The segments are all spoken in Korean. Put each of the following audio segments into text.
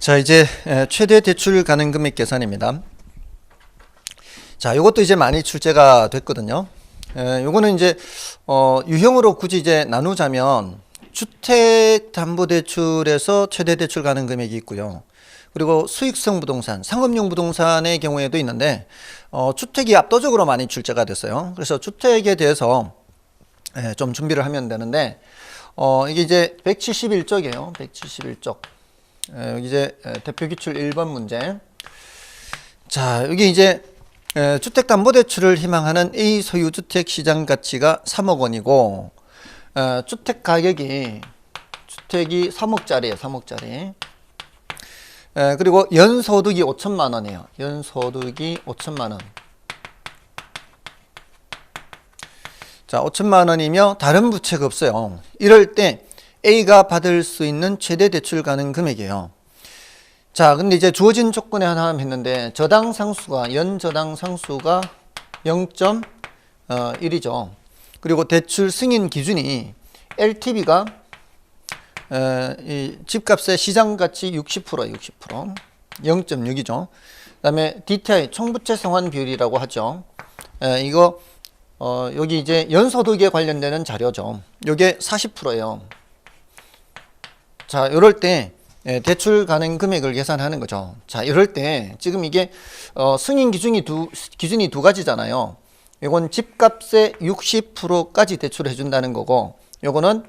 자, 이제 에, 최대 대출 가능 금액 계산입니다. 자, 요것도 이제 많이 출제가 됐거든요. 에, 요거는 이제 어, 유형으로 굳이 이제 나누자면 주택 담보 대출에서 최대 대출 가능 금액이 있고요. 그리고 수익성 부동산, 상업용 부동산의 경우에도 있는데 어, 주택이 압도적으로 많이 출제가 됐어요. 그래서 주택에 대해서 예, 좀 준비를 하면 되는데 어, 이게 이제 171쪽이에요. 171쪽. 예, 여기 이제 에, 대표 기출 1번 문제. 자, 여기 이제 에, 주택담보대출을 희망하는 A 소유 주택 시장 가치가 3억 원이고 에, 주택 가격이 주택이 3억짜리예요. 3억짜리. 에, 그리고 연소득이 5천만 원이에요. 연소득이 5천만 원. 자, 5천만 원이며 다른 부채가 없어요. 이럴 때 A가 받을 수 있는 최대 대출 가능 금액이에요. 자, 근데 이제 주어진 조건에 하나 했는데 저당 상수가 연 저당 상수가 0.1이죠. 그리고 대출 승인 기준이 LTV가 이 집값의 시장 가치 60% 60% 0.6이죠. 그다음에 DTI 총부채 상환 비율이라고 하죠. 에, 이거 어, 여기 이제 연소득에 관련되는 자료죠. 요게 40%예요. 자, 이럴 때 예, 대출 가능 금액을 계산하는 거죠. 자, 이럴 때 지금 이게 어, 승인 기준이 두 기준이 두 가지잖아요. 이건 집값의 60%까지 대출해 준다는 거고, 요거는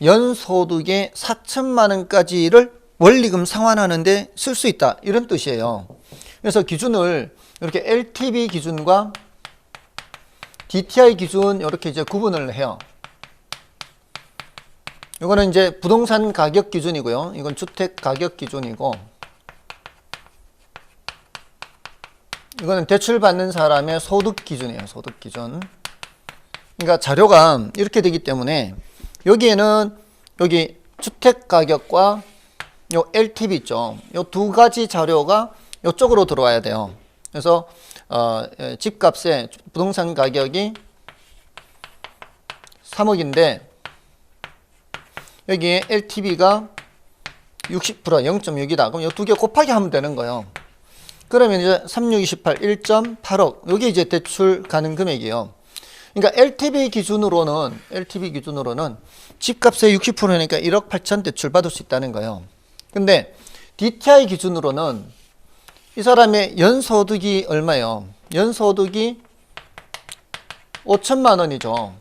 연소득의 4천만 원까지를 원리금 상환하는데 쓸 수 있다 이런 뜻이에요. 그래서 기준을 이렇게 LTV 기준과 DTI 기준 이렇게 이제 구분을 해요. 이거는 이제 부동산 가격 기준이고요. 이건 주택 가격 기준이고 이거는 대출 받는 사람의 소득 기준이에요. 소득 기준. 그러니까 자료가 이렇게 되기 때문에 여기에는 여기 주택 가격과 요 LTV 있죠. 요 두 가지 자료가 이쪽으로 들어와야 돼요. 그래서 어, 예, 집값의 부동산 가격이 3억인데 여기에 LTV가 60% 0.6이다. 그럼 이 두 개 곱하기 하면 되는 거예요. 그러면 이제 3628 1.8억. 여기 이제 대출 가능 금액이에요. 그러니까 LTV 기준으로는 LTV 기준으로는 집값의 60%니까 1억 8천 대출 받을 수 있다는 거예요. 근데 DTI 기준으로는 이 사람의 연소득이 얼마예요? 연소득이 5천만 원이죠.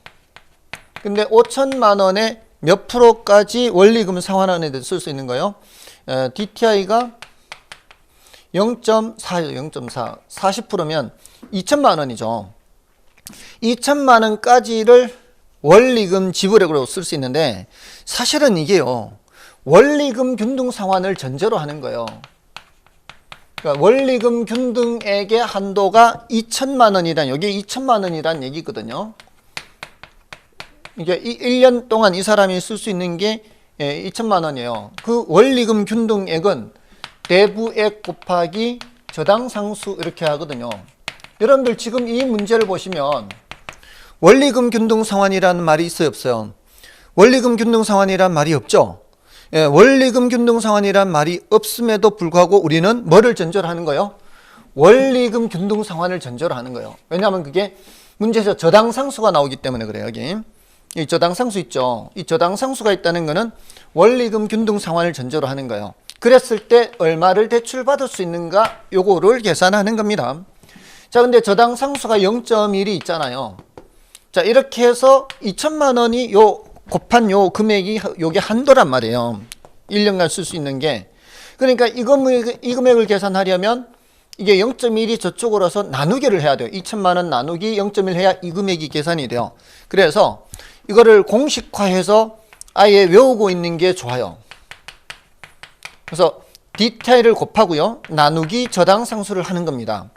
근데 5천만 원에 몇 프로까지 원리금 상환하는 데 쓸 수 있는 거예요? 에, DTI가 0.4요, 0.4. 40%면 2천만 원이죠. 2천만 원까지를 원리금 지불액으로 쓸 수 있는데 사실은 이게요. 원리금 균등 상환을 전제로 하는 거예요. 그러니까 원리금 균등액의 한도가 2천만 원이란 여기 2천만 원이란 얘기거든요. 이게 1년 동안 이 사람이 쓸 수 있는 게 2천만 원이에요. 그 원리금 균등액은 대부액 곱하기 저당 상수 이렇게 하거든요. 여러분들 지금 이 문제를 보시면 원리금 균등 상환이라는 말이 있어요, 없어요? 원리금 균등 상환이란 말이 없죠. 예, 원리금 균등 상환이란 말이 없음에도 불구하고 우리는 뭐를 전제로 하는 거예요? 원리금 균등 상환을 전제로 하는 거예요. 왜냐하면 그게 문제에서 저당 상수가 나오기 때문에 그래요, 여기. 이 저당 상수 있죠. 이 저당 상수가 있다는 거는 원리금 균등 상환을 전제로 하는 거예요. 그랬을 때 얼마를 대출받을 수 있는가 요거를 계산하는 겁니다. 자, 근데 저당 상수가 0.1이 있잖아요. 자, 이렇게 해서 2천만 원이 요 곱한 요 금액이 요게 한도란 말이에요. 1년간 쓸 수 있는 게. 그러니까 이 금액, 이 금액을 계산하려면 이게 0.1이 저쪽으로서 나누기를 해야 돼요. 2천만 원 나누기 0.1 해야 이 금액이 계산이 돼요. 그래서 이거를 공식화해서 아예 외우고 있는 게 좋아요. 그래서 디테일을 곱하고요. 나누기 저당 상수를 하는 겁니다.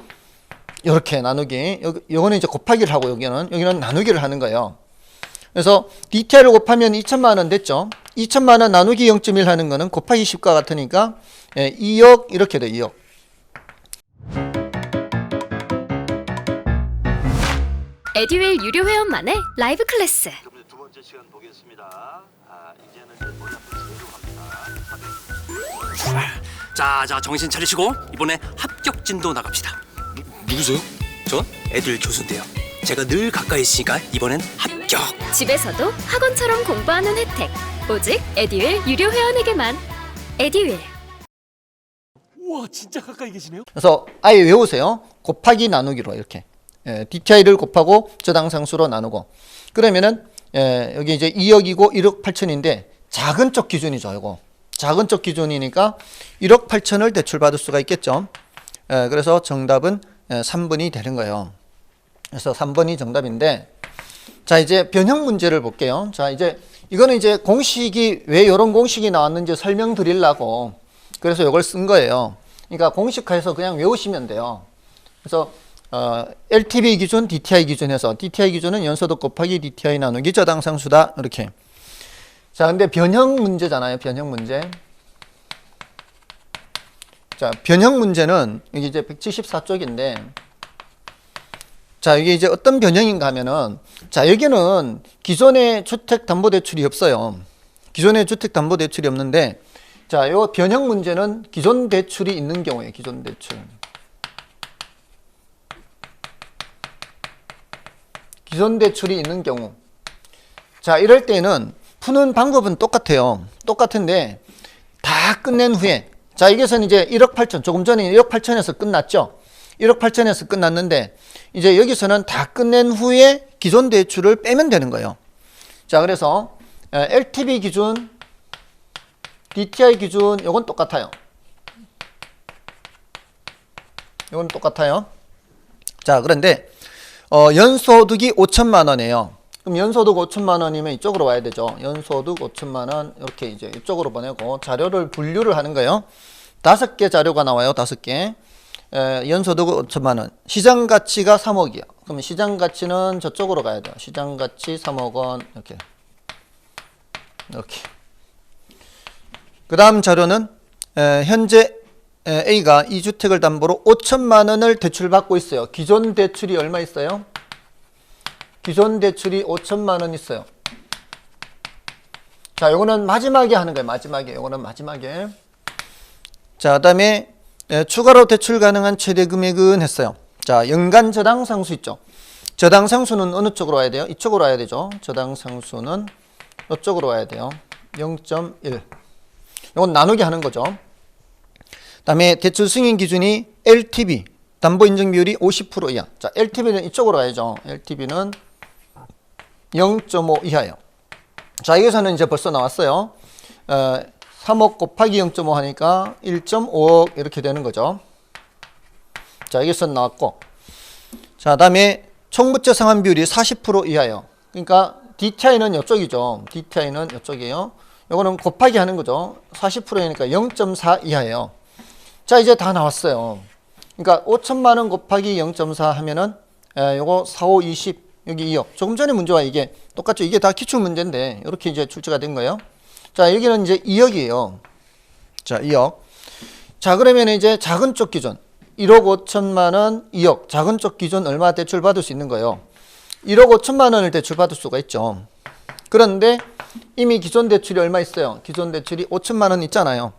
이렇게 나누기. 요거는 이제 곱하기를 하고 여기는 여기는 나누기를 하는 거예요. 그래서 디테일을 곱하면 2천만 원 됐죠. 2천만 원 나누기 0.1 하는 거는 곱하기 10과 같으니까 예, 2억 이렇게 돼 2억. 에듀윌 유료 회원만의 라이브 클래스 번째 시간 보겠습니다. 아, 이제는 이제 놀랍게 새로 합니다. 자, 자, 정신 차리시고 이번에 합격 진도 나갑시다. 누, 누구세요? 저 애들 교수인데요. 제가 늘 가까이 있으니까 이번엔 합격. 집에서도 학원처럼 공부하는 혜택. 오직 에듀윌 유료 회원에게만. 에듀윌. 우와, 진짜 가까이 계시네요. 그래서 아예 외우세요. 곱하기 나누기로 이렇게 예, DTI를 곱하고 저당상수로 나누고 그러면은 예, 여기 이제 2억이고 1억 8천인데 작은 쪽 기준이죠. 이거 작은 쪽 기준이니까 1억 8천을 대출받을 수가 있겠죠. 예, 그래서 정답은 예, 3번이 되는 거예요. 그래서 3번이 정답인데 자 이제 변형 문제를 볼게요. 자 이제 이거는 이제 공식이 왜 이런 공식이 나왔는지 설명드리려고 그래서 이걸 쓴 거예요. 그러니까 공식화해서 그냥 외우시면 돼요. 그래서 어, LTV 기준, DTI 기준에서 DTI 기준은 연소득 곱하기 DTI 나누기 저당상수다 이렇게. 자 근데 변형 문제잖아요. 변형 문제. 자 변형 문제는 여기 이제 174쪽인데 자, 이게 이제 어떤 변형인가 하면은, 자, 여기는 기존의 주택담보대출이 없어요. 기존의 주택담보대출이 없는데, 자, 요 변형 문제는 기존 대출이 있는 경우에 기존 대출. 기존 대출이 있는 경우. 자, 이럴 때는 푸는 방법은 똑같아요. 똑같은데, 다 끝낸 후에, 자, 여기서는 이제 1억 8천, 조금 전에 1억 8천에서 끝났죠? 1억 8천에서 끝났는데, 이제 여기서는 다 끝낸 후에 기존 대출을 빼면 되는 거예요. 자, 그래서 에, LTV 기준, DTI 기준, 요건 똑같아요. 요건 똑같아요. 자, 그런데 어, 연소득이 5천만 원이에요. 그럼 연소득 5천만 원이면 이쪽으로 와야 되죠. 연소득 5천만 원 이렇게 이제 이쪽으로 보내고 자료를 분류를 하는 거예요. 다섯 개 자료가 나와요. 다섯 개. 에, 연소득 5천만 원. 시장 가치가 3억이야. 그러면 시장 가치는 저쪽으로 가야 돼요. 시장 가치 3억 원 이렇게. 이렇게. 그 다음 자료는 에, 현재 에, A가 이 주택을 담보로 5천만 원을 대출받고 있어요. 기존 대출이 얼마 있어요? 기존 대출이 5천만 원 있어요. 자, 요거는 마지막에 하는 거예요. 마지막에. 요거는 마지막에. 자, 그다음에 에, 추가로 대출 가능한 최대 금액은 했어요. 자, 연간 저당 상수 있죠. 저당 상수는 어느 쪽으로 와야 돼요? 이쪽으로 와야 되죠. 저당 상수는 이쪽으로 와야 돼요. 0.1. 이건 나누기 하는 거죠. 그다음에 대출 승인 기준이 LTV 담보 인정 비율이 50% 이하. 자, LTV는 이쪽으로 가야죠. LTV는 0.5 이하예요. 자, 여기서는 이제 벌써 나왔어요. 어, 3억 곱하기 0.5 하니까 1.5억 이렇게 되는 거죠. 자, 여기서 나왔고. 자, 다음에 총부채 상환 비율이 40% 이하예요. 그러니까 DTI는 이쪽이죠. DTI는 이쪽이에요. 요거는 곱하기 하는 거죠. 40%니까 0.4 이하예요. 자, 이제 다 나왔어요. 그러니까 5천만 원 곱하기 0.4 하면은 에, 요거 4, 5, 20 여기 2억. 조금 전에 문제와 이게 똑같죠. 이게 다 기출 문제인데 이렇게 이제 출제가 된 거예요. 자, 여기는 이제 2억이에요. 자, 2억. 자, 그러면 이제 작은 쪽 기준 1억 5천만 원, 2억. 작은 쪽 기준 얼마 대출 받을 수 있는 거예요? 1억 5천만 원을 대출 받을 수가 있죠. 그런데 이미 기존 대출이 얼마 있어요? 기존 대출이 5천만 원 있잖아요.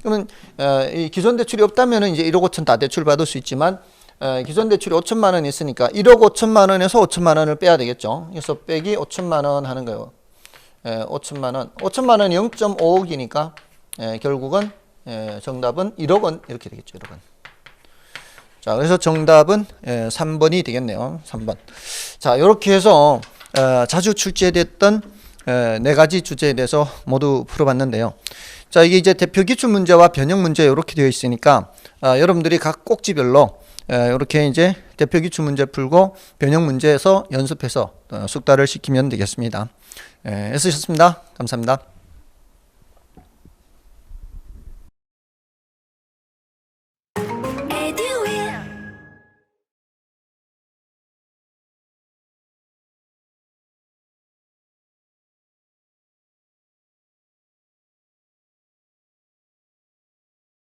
그러면 어, 이 기존 대출이 없다면 이제 1억 5천 다 대출 받을 수 있지만 어, 기존 대출이 5천만 원 있으니까 1억 5천만 원에서 5천만 원을 빼야 되겠죠. 그래서 빼기 5천만 원 하는 거예요. 에, 5천만 원. 5천만 원이 0.5억이니까 에, 결국은 에, 정답은 1억 원 이렇게 되겠죠. 1억 원. 자, 그래서 정답은 에, 3번이 되겠네요. 3번. 자, 이렇게 해서 어, 자주 출제됐던 에, 네 가지 주제에 대해서 모두 풀어봤는데요. 자, 이게 이제 대표 기출 문제와 변형 문제 이렇게 되어 있으니까 아, 여러분들이 각 꼭지별로 에, 이렇게 이제 대표 기출 문제 풀고 변형 문제에서 연습해서 어, 숙달을 시키면 되겠습니다. 에, 애쓰셨습니다. 감사합니다.